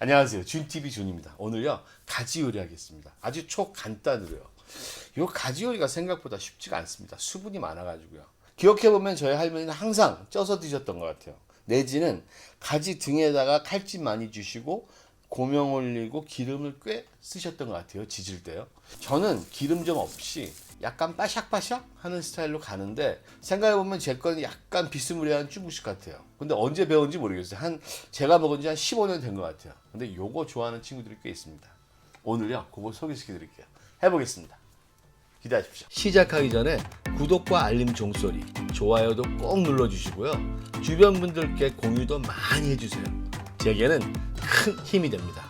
안녕하세요. 준TV 준입니다. 오늘요, 가지 요리 하겠습니다. 아주 초간단으로요. 요 가지 요리가 생각보다 쉽지가 않습니다. 수분이 많아가지고요. 기억해보면 저희 할머니는 항상 쪄서 드셨던 것 같아요. 내지는 가지 등에다가 칼집 많이 주시고 고명 올리고 기름을 꽤 쓰셨던 것 같아요. 지질 때요. 저는 기름 좀 없이 약간 바샥바샥 하는 스타일로 가는데 생각해보면 제 거는 약간 비스무리한 중국식 같아요. 근데 언제 배운지 모르겠어요. 한 제가 먹은 지 한 15년 된 것 같아요. 근데 요거 좋아하는 친구들이 꽤 있습니다. 오늘요, 그거 소개시켜 드릴게요. 해보겠습니다. 기대하십시오. 시작하기 전에 구독과 알림 종소리, 좋아요도 꼭 눌러주시고요. 주변 분들께 공유도 많이 해주세요. 제게는 큰 힘이 됩니다.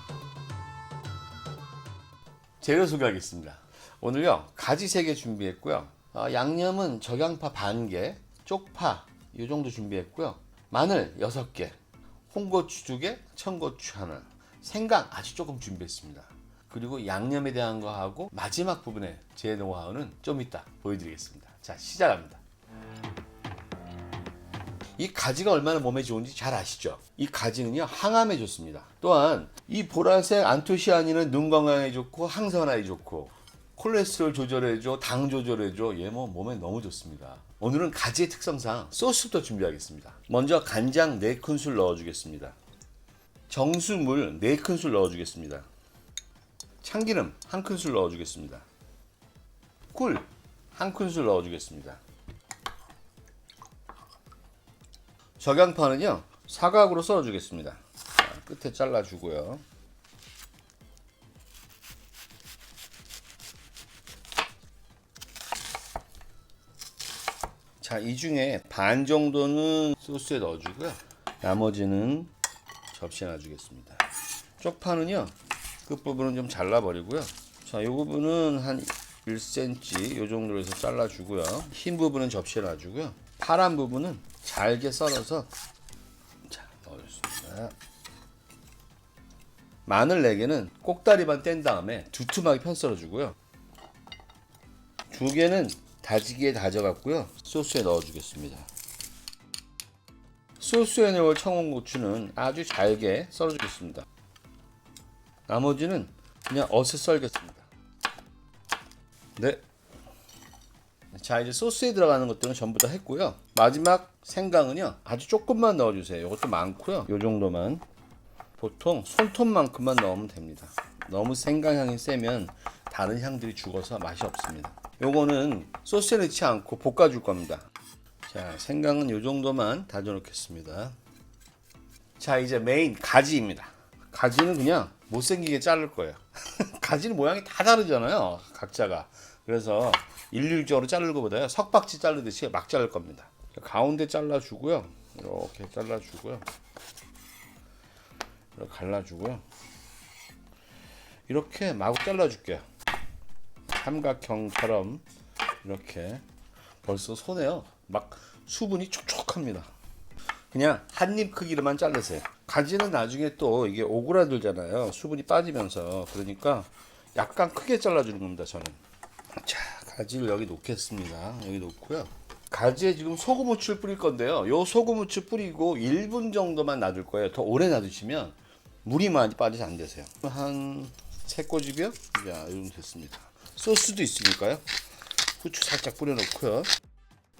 재료 소개하겠습니다. 오늘요 가지 3개 준비했고요. 어, 양념은 적양파 반 개, 쪽파 이 정도 준비했고요. 마늘 6개, 홍고추 2개, 청고추 하나, 생강 아주 조금 준비했습니다. 그리고 양념에 대한 거 하고 마지막 부분에 제 노하우는 좀 이따 보여드리겠습니다. 자 시작합니다. 이 가지가 얼마나 몸에 좋은지 잘 아시죠? 이 가지는요 항암에 좋습니다. 또한 이 보라색 안토시아닌은 눈 건강에 좋고 항산화에 좋고 콜레스테롤 조절해줘, 당 조절해줘. 얘 뭐 몸에 너무 좋습니다. 오늘은 가지의 특성상 소스부터 준비하겠습니다. 먼저 간장 4큰술 넣어주겠습니다. 정수물 4큰술 넣어주겠습니다. 참기름 1큰술 넣어주겠습니다. 꿀 1큰술 넣어주겠습니다. 적양파는요 사각으로 썰어주겠습니다. 자, 끝에 잘라주고요. 자, 이 중에 반 정도는 소스에 넣어주고요. 나머지는 접시에 놔주겠습니다. 쪽파는요 끝부분은 좀 잘라버리고요. 자, 이 부분은 한 1cm 요 정도로 해서 잘라주고요. 흰 부분은 접시에 놔주고요. 파란 부분은 잘게 썰어서 자 넣어줬습니다. 마늘 4개는 꼭다리만 뗀 다음에 두툼하게 편 썰어주고요. 두 개는 다지기에 다져갖고요. 소스에 넣어주겠습니다. 소스에 넣을 청원고추는 아주 잘게 썰어주겠습니다. 나머지는 그냥 어슷 썰겠습니다. 네. 자 이제 소스에 들어가는 것들은 전부 다 했고요. 마지막 생강은요 아주 조금만 넣어주세요. 이것도 많고요. 요 정도만 보통 손톱만큼만 넣으면 됩니다. 너무 생강 향이 세면 다른 향들이 죽어서 맛이 없습니다. 요거는 소스에 넣지 않고 볶아줄 겁니다. 자 생강은 요 정도만 다져 놓겠습니다. 자 이제 메인 가지입니다. 가지는 그냥 못생기게 자를 거예요. 가지는 모양이 다 다르잖아요. 각자가. 그래서 일률적으로 자를 것보다요. 석박지 자르듯이 막 자를 겁니다. 가운데 잘라주고요. 이렇게 잘라주고요. 이렇게 갈라주고요. 이렇게 마구 잘라줄게요. 삼각형처럼 이렇게 벌써 손에요. 막 수분이 촉촉합니다. 그냥 한 입 크기로만 자르세요. 가지는 나중에 또 이게 오그라들잖아요. 수분이 빠지면서 그러니까 약간 크게 잘라주는 겁니다. 저는. 자, 가지를 여기 놓겠습니다. 여기 놓고요. 가지에 지금 소금 후추를 뿌릴 건데요. 요 소금 후추 뿌리고 1분 정도만 놔둘 거예요. 더 오래 놔두시면 물이 많이 빠져서 안 되세요. 한 세 꼬집이요? 자, 이 정도 됐습니다. 소스도 있으니까요. 후추 살짝 뿌려놓고요.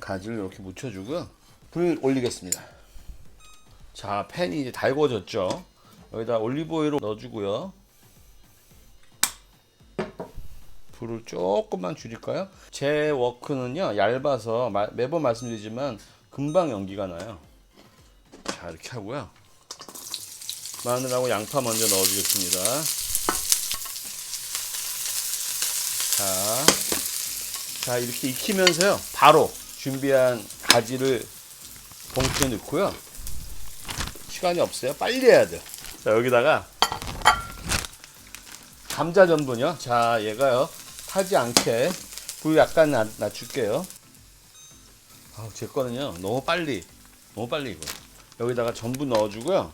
가지를 이렇게 묻혀주고요. 불 올리겠습니다. 자, 팬이 이제 달궈졌죠. 여기다 올리브오일을 넣어주고요. 불을 조금만 줄일까요? 제 워크는요 얇아서 마- 매번 말씀드리지만 금방 연기가 나요. 자 이렇게 하고요. 마늘하고 양파 먼저 넣어주겠습니다. 자, 자 이렇게 익히면서요 바로 준비한 가지를 봉투에 넣고요. 시간이 없어요. 빨리 해야 돼요. 자 여기다가 감자 전분이요. 자, 얘가요. 타지 않게 불 약간 낮, 낮출게요. 아, 제 거는요. 너무 빨리. 너무 빨리 이거. 여기다가 전분 넣어주고요.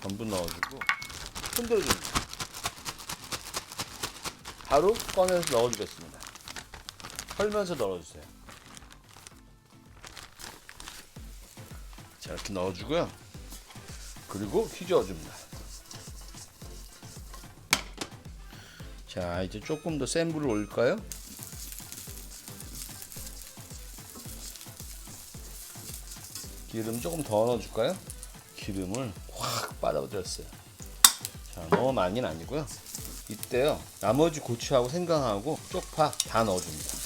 전분 넣어주고 흔들어줍니다. 바로 꺼내서 넣어주겠습니다. 털면서 넣어주세요. 자, 이렇게 넣어주고요. 그리고 휘저어줍니다. 자, 이제 조금 더 센 불을 올릴까요? 기름 조금 더 넣어줄까요? 기름을 확 빨아들였어요. 자, 너무 많이는 아니고요. 이때요, 나머지 고추하고 생강하고 쪽파 다 넣어줍니다.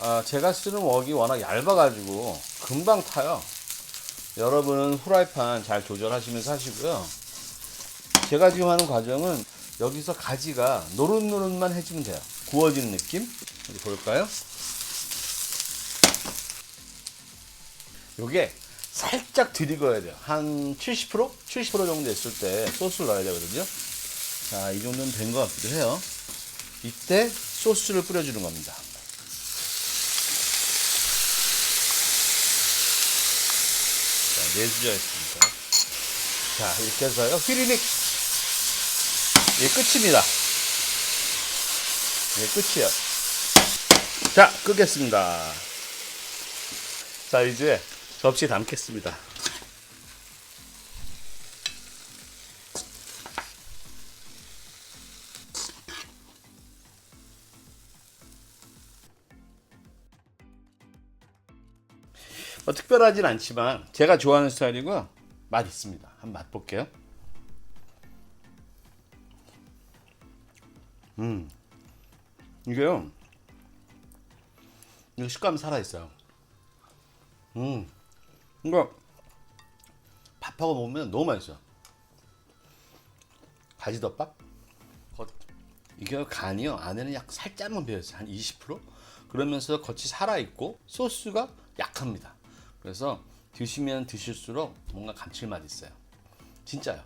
아, 제가 쓰는 웍이 워낙 얇아가지고 금방 타요. 여러분은 후라이팬 잘 조절하시면서 하시고요. 제가 지금 하는 과정은 여기서 가지가 노릇노릇만 해주면 돼요. 구워지는 느낌? 볼까요? 요게 살짝 들익어야 돼요. 한 70%? 70% 정도 됐을 때 소스를 넣어야 되거든요. 자, 이 정도는 된 것 같기도 해요. 이때 소스를 뿌려주는 겁니다. 자, 내수저였습니다. 자, 이렇게 해서요. 휘리릭. 이게 끝입니다. 이게 끝이에요. 자, 끄겠습니다. 자, 이제 접시에 담겠습니다. 뭐 특별하진 않지만 제가 좋아하는 스타일이고요. 맛 있습니다. 한번 맛볼게요. 음, 이게요. 이거 식감 살아 있어요. 음, 이거 밥하고 먹으면 너무 맛있어요. 가지덮밥? 겉, 이게 간이요 안에는 약 살짝만 배었어요 한 20% 그러면서 겉이 살아 있고 소스가 약합니다. 그래서 드시면 드실수록 뭔가 감칠맛 있어요. 진짜요.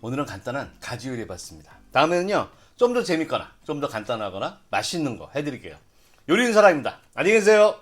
오늘은 간단한 가지 요리 해봤습니다. 다음에는요 좀 더 재밌거나 좀 더 간단하거나 맛있는 거 해드릴게요. 요리는 사람입니다. 안녕히 계세요.